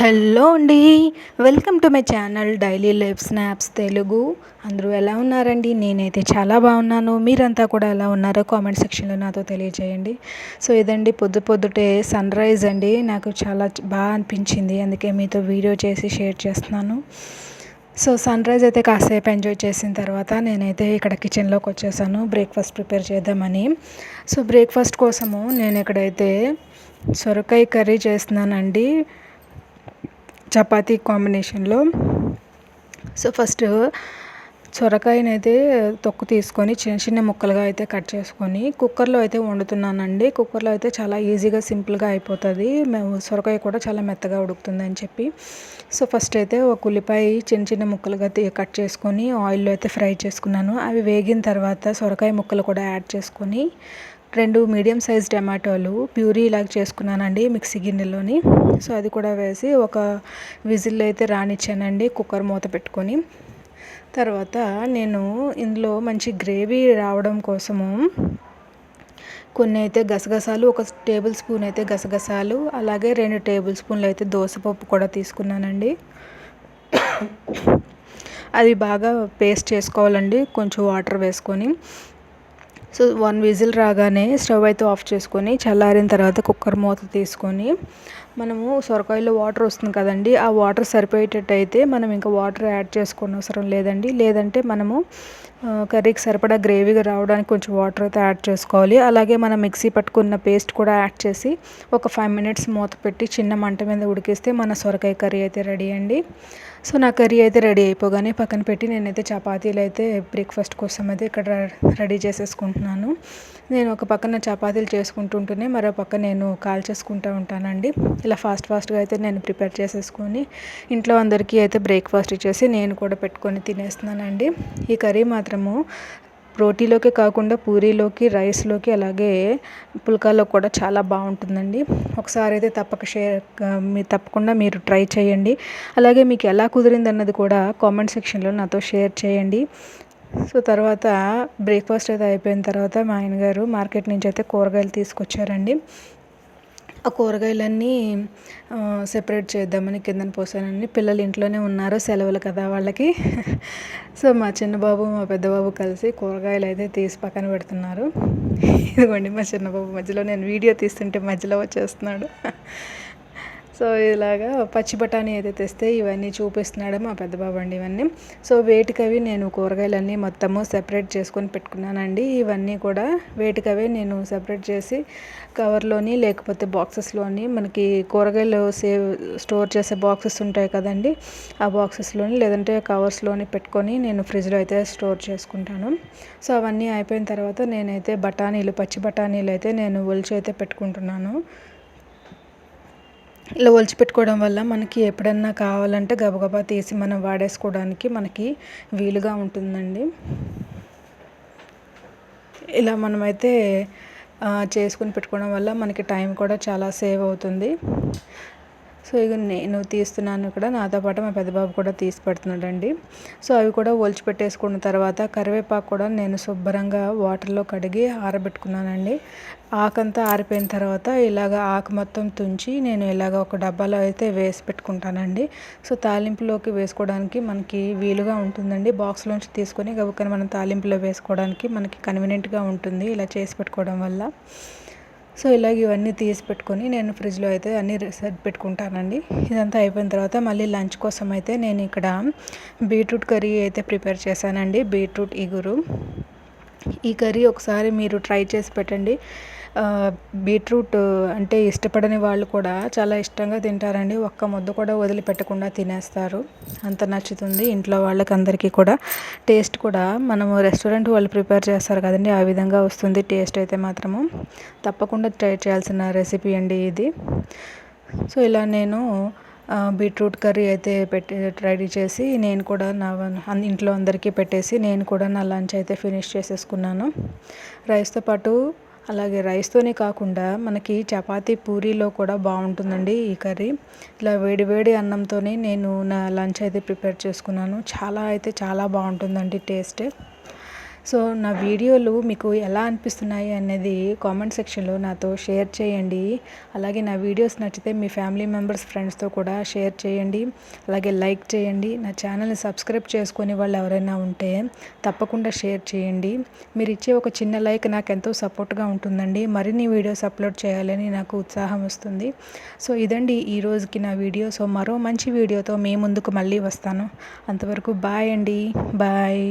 Hello అండి. Welcome to my channel daily life snaps Telugu. అందరూ ఎలా ఉన్నారండి? నేనైతే చాలా బాగున్నాను. మీరంతా కూడా ఎలా ఉన్నారో కామెంట్ సెక్షన్లో నాతో తెలియజేయండి. సో ఇదండి పొద్దు పొద్దుటే సన్ రైజ్ అండి. నాకు చాలా బాగా అనిపించింది. అందుకే మీతో వీడియో చేసి షేర్ చేస్తున్నాను. సో సన్ రైజ్ అయితే కాసేపు ఎంజాయ్ చేసిన తర్వాత నేనైతే ఇక్కడ కిచెన్లోకి వచ్చేసాను. బ్రేక్ఫాస్ట్ ప్రిపేర్ చేద్దామని. సో బ్రేక్ఫాస్ట్ కోసము నేను ఇక్కడైతే సొరకాయ కర్రీ చేస్తున్నానండి. చపాతీ కాంబినేషన్లో. సో ఫస్ట్ సొరకాయనైతే తొక్కు తీసుకొని చిన్న చిన్న ముక్కలుగా అయితే కట్ చేసుకొని కుక్కర్లో అయితే వండుతున్నానండి. కుక్కర్లో అయితే చాలా ఈజీగా సింపుల్గా అయిపోతుంది. మేము సొరకాయ కూడా చాలా మెత్తగా ఉడుకుతుంది అని చెప్పి. సో ఫస్ట్ అయితే ఒక ఉల్లిపాయ చిన్న చిన్న ముక్కలుగా కట్ చేసుకొని ఆయిల్లో అయితే ఫ్రై చేసుకున్నాను. అవి వేగిన తర్వాత సొరకాయ ముక్కలు కూడా యాడ్ చేసుకొని రెండు మీడియం సైజ్ టమాటోలు ప్యూరీ ఇలాగ చేసుకున్నానండి మిక్సీ గిన్నెలోని. సో అది కూడా వేసి ఒక విజిల్ అయితే రానిచ్చానండి కుక్కర్ మూత పెట్టుకొని. తర్వాత నేను ఇందులో మంచి గ్రేవీ రావడం కోసము కొన్ని అయితే గసగసాలు ఒక టేబుల్ స్పూన్ అయితే గసగసాలు అలాగే రెండు టేబుల్ స్పూన్లు అయితే దోసపప్పు కూడా తీసుకున్నానండి. అది బాగా పేస్ట్ చేసుకోవాలండి కొంచెం వాటర్ వేసుకొని. సో వన్ విజిల్ రాగానే స్టవ్ అయితే ఆఫ్ చేసుకొని చల్లారిన తర్వాత కుక్కర్ మూత తీసుకొని మనము సొరకాయలో వాటర్ వస్తుంది కదండి ఆ వాటర్ సరిపోయేటట్టు అయితే మనం ఇంకా వాటర్ యాడ్ చేసుకోని అవసరం లేదండి. లేదంటే మనము కర్రీకి సరిపడా గ్రేవీగా రావడానికి కొంచెం వాటర్ అయితే యాడ్ చేసుకోవాలి. అలాగే మనం మిక్సీ పట్టుకున్న పేస్ట్ కూడా యాడ్ చేసి ఒక ఫైవ్ మినిట్స్ మూత పెట్టి చిన్న మంట మీద ఉడికిస్తే మన సొరకాయ కర్రీ అయితే రెడీ అండి. సో నా కర్రీ అయితే రెడీ అయిపోగానే పక్కన పెట్టి నేనైతే చపాతీలు అయితే బ్రేక్ఫాస్ట్ కోసం అయితే ఇక్కడ రెడీ చేసేసుకుంటున్నాను. నేను ఒక పక్కన చపాతీలు చేసుకుంటుంటేనే మరో పక్క నేను కాల్ చేసుకుంటూ ఉంటానండి. ఇలా ఫాస్ట్ ఫాస్ట్గా అయితే నేను ప్రిపేర్ చేసేసుకొని ఇంట్లో అందరికీ అయితే బ్రేక్ఫాస్ట్ ఇచ్చేసి నేను కూడా పెట్టుకొని తినేస్తున్నానండి. ఈ కర్రీ మాత్రము రోటీలోకి కాకుండా పూరీలోకి రైస్లోకి అలాగే పుల్కాలో కూడా చాలా బాగుంటుందండి. ఒకసారి అయితే తప్పక షేర్ మీ తప్పకుండా మీరు ట్రై చేయండి. అలాగే మీకు ఎలా కుదిరింది అన్నది కూడా కామెంట్ సెక్షన్లో నాతో షేర్ చేయండి. సో తర్వాత బ్రేక్ఫాస్ట్ అయితే అయిపోయిన తర్వాత మా ఆయన గారు మార్కెట్ నుంచి అయితే కూరగాయలు తీసుకొచ్చారండి. ఆ కూరగాయలన్నీ సెపరేట్ చేద్దామని కిందన పోసానండి పిల్లలు ఇంట్లోనే ఉన్నారు సెలవులు కదా వాళ్ళకి. సో మా చిన్న బాబు మా పెద్ద బాబు కలిసి కూరగాయలు అయితే తీసి పక్కన పెడుతున్నారు. ఇదిగోండి మా చిన్న బాబు మధ్యలో నేను వీడియో తీస్తుంటే మధ్యలో వచ్చేస్తున్నాడు. సో ఇలాగా పచ్చి బఠానీ అయితే తెస్తే ఇవన్నీ చూపిస్తున్నాడు మా పెద్ద అండి ఇవన్నీ. సో వేటికవి నేను కూరగాయలన్నీ మొత్తము సెపరేట్ చేసుకొని పెట్టుకున్నానండి. ఇవన్నీ కూడా వేటికవే నేను సెపరేట్ చేసి కవర్లోని లేకపోతే బాక్సెస్లోని మనకి కూరగాయలు సేవ్ స్టోర్ చేసే బాక్సెస్ ఉంటాయి కదండి ఆ బాక్సెస్లోని లేదంటే కవర్స్లోని పెట్టుకొని నేను ఫ్రిడ్జ్లో అయితే స్టోర్ చేసుకుంటాను. సో అవన్నీ అయిపోయిన తర్వాత నేనైతే బఠానీలు పచ్చి బఠానీలు అయితే నేను ఒలిచి అయితే పెట్టుకుంటున్నాను. ఇలా ఒలిచిపెట్టుకోవడం వల్ల మనకి ఎప్పుడన్నా కావాలంటే గబగబా తీసి మనం వాడేసుకోవడానికి మనకి వీలుగా ఉంటుందండి. ఇలా మనమైతే చేసుకుని పెట్టుకోవడం వల్ల మనకి టైం కూడా చాలా సేవ్ అవుతుంది. సో ఇక నేను తీస్తున్నాను కూడా నాతో పాటు మా పెద్దబాబు కూడా తీసి పెడుతున్నాడండి. సో అవి కూడా ఒలిచి పెట్టేసుకున్న తర్వాత కరివేపాకు కూడా నేను శుభ్రంగా వాటర్లో కడిగి ఆరబెట్టుకున్నానండి. ఆకంతా ఆరిపోయిన తర్వాత ఇలాగ ఆకు మొత్తం తుంచి నేను ఇలాగ ఒక డబ్బాలో అయితే వేసి పెట్టుకుంటానండి. సో తాలింపులోకి వేసుకోవడానికి మనకి వీలుగా ఉంటుందండి. బాక్స్లోంచి తీసుకొని గబుక్కని మనం తాలింపులో వేసుకోవడానికి మనకి కన్వీనియంట్గా ఉంటుంది ఇలా చేసి పెట్టుకోవడం వల్ల. సో ఇలాగ ఇవన్నీ తీసి పెట్టుకొని నేను ఫ్రిడ్జ్లో అయితే అన్నీ సెట్ పెట్టుకుంటానండి. ఇదంతా అయిపోయిన తర్వాత మళ్ళీ లంచ్ కోసం అయితే నేను ఇక్కడ బీట్రూట్ కర్రీ అయితే ప్రిపేర్ చేశానండి. బీట్రూట్ ఇగురు. ఈ కర్రీ ఒకసారి మీరు ట్రై చేసి పెట్టండి. బీట్రూట్ అంటే ఇష్టపడని వాళ్ళు కూడా చాలా ఇష్టంగా తింటారండి. ఒక్క ముద్ద కూడా వదిలిపెట్టకుండా తినేస్తారు. అంత నచ్చుతుంది ఇంట్లో వాళ్ళకి అందరికీ కూడా. టేస్ట్ కూడా మనము రెస్టారెంట్ వాళ్ళు ప్రిపేర్ చేస్తారు కదండి ఆ విధంగా వస్తుంది టేస్ట్ అయితే మాత్రము. తప్పకుండా ట్రై చేయాల్సిన రెసిపీ అండి ఇది. సో ఇలా నేను బీట్రూట్ కర్రీ అయితే పెట్టి రెడీ చేసి నేను కూడా నా ఇంట్లో అందరికీ పెట్టేసి నేను కూడా నా లంచ్ అయితే ఫినిష్ చేసేసుకున్నాను. రైస్తో పాటు అలాగే రైస్తోనే కాకుండా మనకి చపాతీ పూరీలో కూడా బాగుంటుందండి ఈ కర్రీ. ఇలా వేడివేడి అన్నంతోనే నేను నా లంచ్ అయితే ప్రిపేర్ చేసుకున్నాను. చాలా అయితే చాలా బాగుంటుందండి టేస్ట్. సో నా వీడియోలు మీకు ఎలా అనిపిస్తున్నాయి అనేది కామెంట్ సెక్షన్లో నాతో షేర్ చేయండి. అలాగే నా వీడియోస్ నచ్చితే మీ ఫ్యామిలీ మెంబర్స్ ఫ్రెండ్స్తో కూడా షేర్ చేయండి. అలాగే లైక్ చేయండి. నా ఛానల్ని సబ్స్క్రైబ్ చేసుకునే వాళ్ళు ఎవరైనా ఉంటే తప్పకుండా షేర్ చేయండి. మీరు ఇచ్చే ఒక చిన్న లైక్ నాకు ఎంతో సపోర్ట్గా ఉంటుందండి. మరిన్ని వీడియోస్ అప్లోడ్ చేయాలని నాకు ఉత్సాహం వస్తుంది. సో ఇదండి ఈ రోజుకి నా వీడియో. సో మరో మంచి వీడియోతో మీ ముందుకు మళ్ళీ వస్తాను. అంతవరకు బాయ్ అండి. బాయ్.